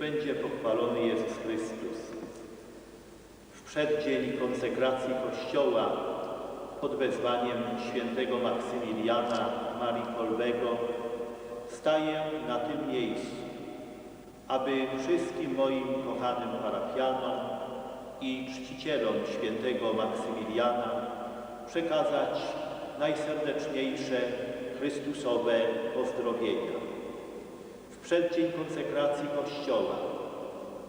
Będzie pochwalony Jezus Chrystus. W przeddzień konsekracji Kościoła pod wezwaniem świętego Maksymiliana Marii Kolbego staję na tym miejscu, aby wszystkim moim kochanym parafianom i czcicielom świętego Maksymiliana przekazać najserdeczniejsze Chrystusowe pozdrowienia. Przeddzień konsekracji Kościoła,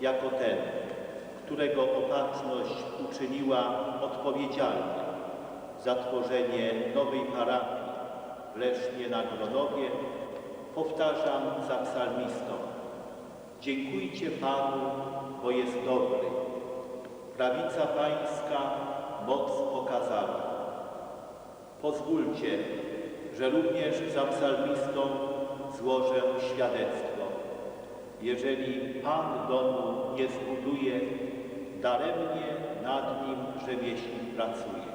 jako ten, którego opatrzność uczyniła odpowiedzialnym za tworzenie nowej parafii w Lesznie na Gronowie, powtarzam za psalmistą. Dziękujcie Panu, bo jest dobry. Prawica Pańska moc pokazała. Pozwólcie, że również za psalmistą złożę świadectwo. Jeżeli Pan domu nie zbuduje, daremnie nad nim rzemieślnik pracuje.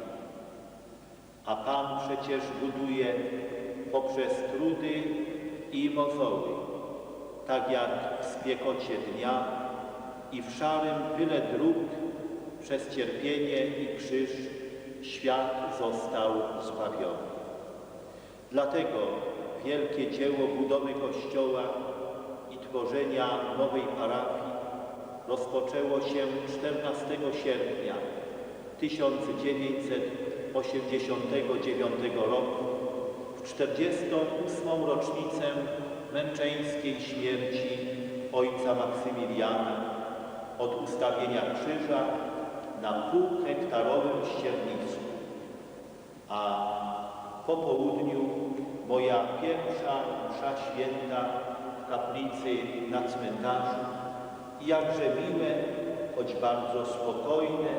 A Pan przecież buduje poprzez trudy i mozoły, tak jak w spiekocie dnia i w szarym tyle dróg przez cierpienie i krzyż świat został zbawiony. Dlatego wielkie dzieło budowy Kościoła i tworzenia nowej parafii rozpoczęło się 14 sierpnia 1989 roku w 48. rocznicę męczeńskiej śmierci ojca Maksymiliana od ustawienia krzyża na półhektarowym ściernisku. A po południu moja pierwsza msza święta w kaplicy na cmentarzu i jakże miłe, choć bardzo spokojne,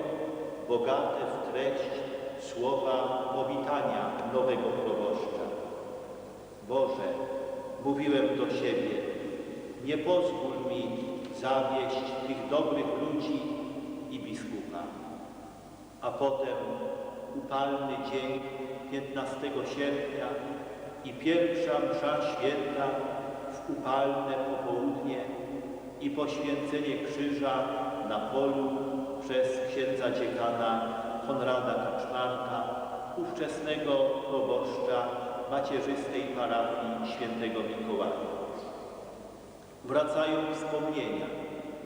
bogate w treść słowa powitania nowego proboszcza. Boże, mówiłem do siebie, nie pozwól mi zawieść tych dobrych ludzi i biskupa. A potem upalny dzień 15 sierpnia i pierwsza msza święta w upalne popołudnie i poświęcenie krzyża na polu przez księdza dziekana Konrada Kaczmarka, ówczesnego proboszcza macierzystej parafii świętego Mikołaja. Wracają wspomnienia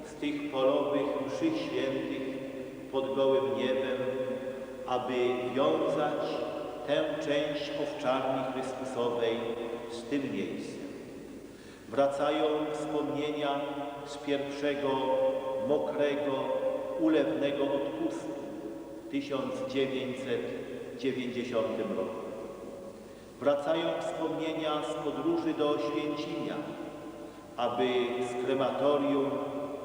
z tych polowych mszy świętych pod gołym niebem, aby wiązać tę część owczarni Chrystusowej z tym miejscem. Wracają wspomnienia z pierwszego mokrego, ulewnego odpustu w 1990 roku. Wracają wspomnienia z podróży do Oświęcimia, aby z krematorium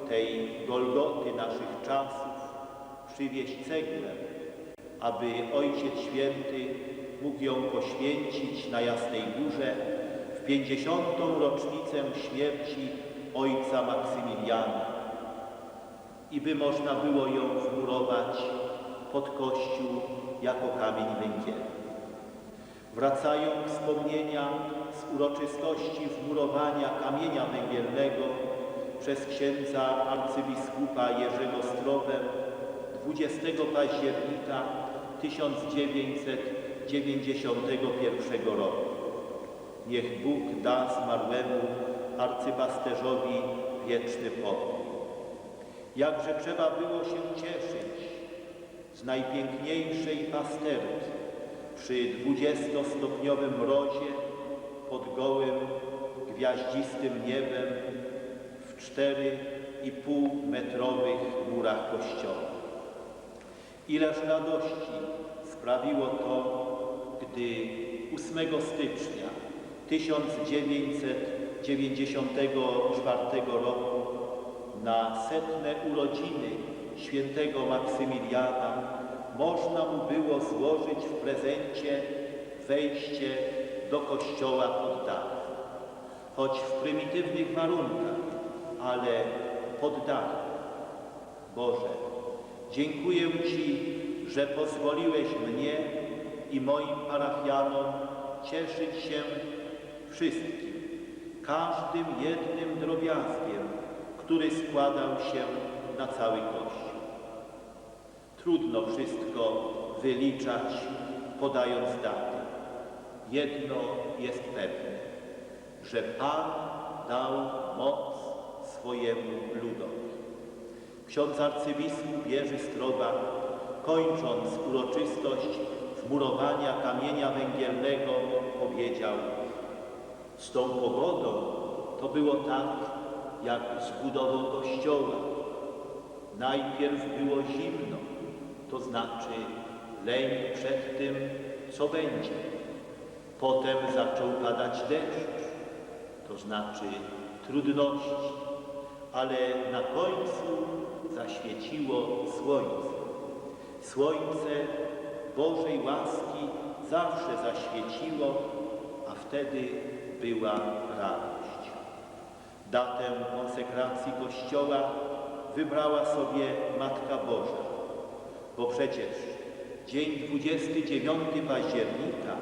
tej Golgoty naszych czasów przywieźć cegłę, aby Ojciec Święty mógł ją poświęcić na Jasnej Górze w pięćdziesiątą rocznicę śmierci Ojca Maksymiliana i by można było ją wmurować pod Kościół jako kamień węgielny. Wracają wspomnienia z uroczystości wmurowania kamienia węgielnego przez księdza arcybiskupa Jerzego Strowę 20 października 1991 roku. Niech Bóg da zmarłemu arcypasterzowi wieczny pokój. Jakże trzeba było się cieszyć z najpiękniejszej pasterki przy dwudziestostopniowym mrozie pod gołym, gwiaździstym niebem w cztery i pół metrowych murach kościoła. Ileż radości sprawiło to, gdy 8 stycznia 1994 roku na setne urodziny świętego Maksymiliana można mu było złożyć w prezencie wejście do kościoła pod dach. Choć w prymitywnych warunkach, ale pod dachem. Boże, dziękuję Ci, że pozwoliłeś mnie i moim parafianom cieszyć się wszystkim, każdym jednym drobiazgiem, który składał się na cały Kościół. Trudno wszystko wyliczać, podając daty. Jedno jest pewne, że Pan dał moc swojemu ludowi. Ksiądz arcybiskup Jerzy Stroba, kończąc uroczystość wmurowania kamienia węgielnego, powiedział Z tą pogodą to było tak, jak z budową kościoła. Najpierw było zimno, to znaczy lęk przed tym, co będzie. Potem zaczął padać deszcz, to znaczy trudności, ale na końcu zaświeciło słońce. Słońce Bożej łaski zawsze zaświeciło, a wtedy była radość. Datę konsekracji Kościoła wybrała sobie Matka Boża, bo przecież dzień 29 października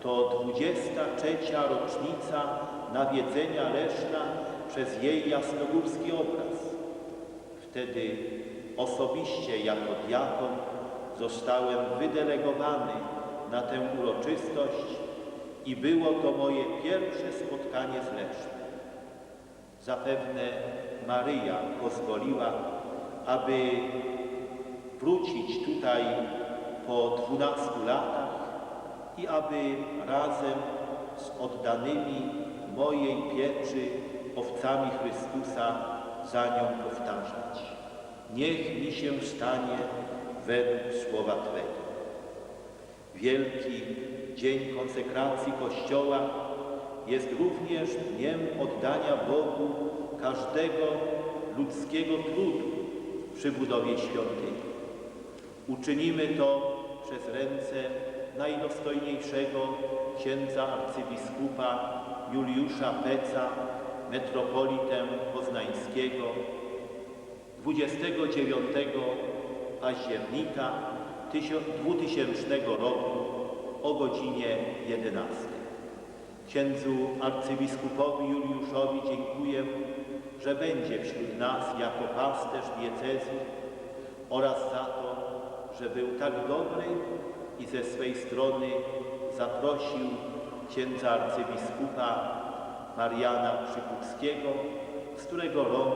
to 23. rocznica nawiedzenia Leszna przez jej jasnogórski obraz. Wtedy osobiście jako diakon zostałem wydelegowany na tę uroczystość i było to moje pierwsze spotkanie z Lesznem. Zapewne Maryja pozwoliła, aby wrócić tutaj po 12 latach i aby razem z oddanymi mojej pieczy owcami Chrystusa za nią powtarzać. Niech mi się stanie według słowa Twego. Wielki Dzień Konsekracji Kościoła jest również dniem oddania Bogu każdego ludzkiego trudu przy budowie świątyni. Uczynimy to przez ręce najdostojniejszego księdza arcybiskupa Juliusza Peca, metropolitę poznańskiego, 29 października 2000 roku o godzinie 11. Księdzu arcybiskupowi Juliuszowi dziękuję, że będzie wśród nas jako pasterz diecezji oraz za to, że był tak dobry i ze swej strony zaprosił księdza arcybiskupa Mariana Przykuckiego, z którego rąk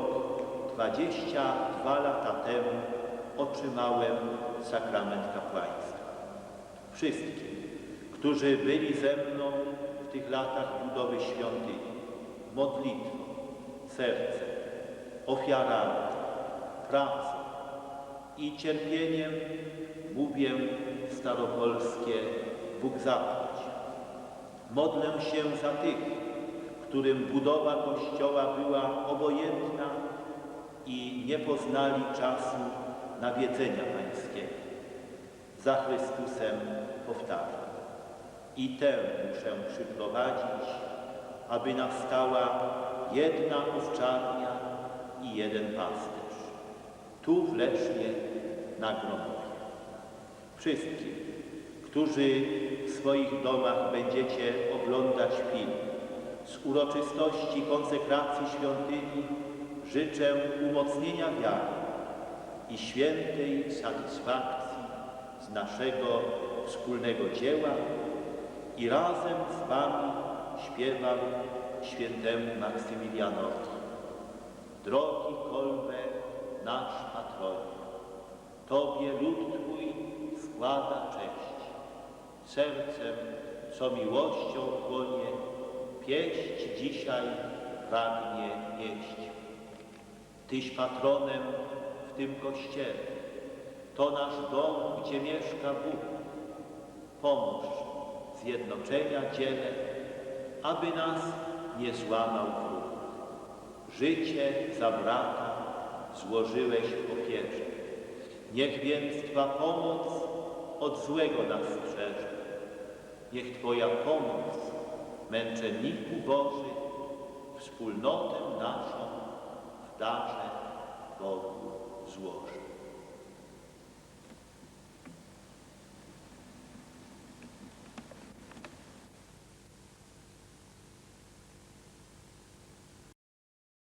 22 lata temu otrzymałem sakrament kapłaństwa. Wszystkim, którzy byli ze mną w tych latach budowy świątyni, modlitwą, sercem, ofiarami, pracą i cierpieniem, mówię staropolskie Bóg zapłać. Modlę się za tych, którym budowa Kościoła była obojętna i nie poznali czasu nawiedzenia Pańskiego. Za Chrystusem powtarzam. I tę muszę przyprowadzić, aby nastała jedna owczarnia i jeden pasterz. Tu w Lesznie na Gromowie. Wszystkim, którzy w swoich domach będziecie oglądać film z uroczystości konsekracji świątyni, życzę umocnienia wiary i świętej satysfakcji z naszego wspólnego dzieła i razem z Wami śpiewam świętemu Maksymilianowi. Drogi kolbe, nasz patronie, Tobie lud Twój składa cześć. Sercem, co miłością płonie, pieść dzisiaj pragnie nieść. Tyś patronem w tym kościele, to nasz dom, gdzie mieszka Bóg. Pomóż zjednoczenia dziele, aby nas nie złamał wróg. Życie za brata złożyłeś w ofierze. Niech więc Twa pomoc od złego nas strzeże. Niech Twoja pomoc, męczenniku Boży, wspólnotę naszą złoży.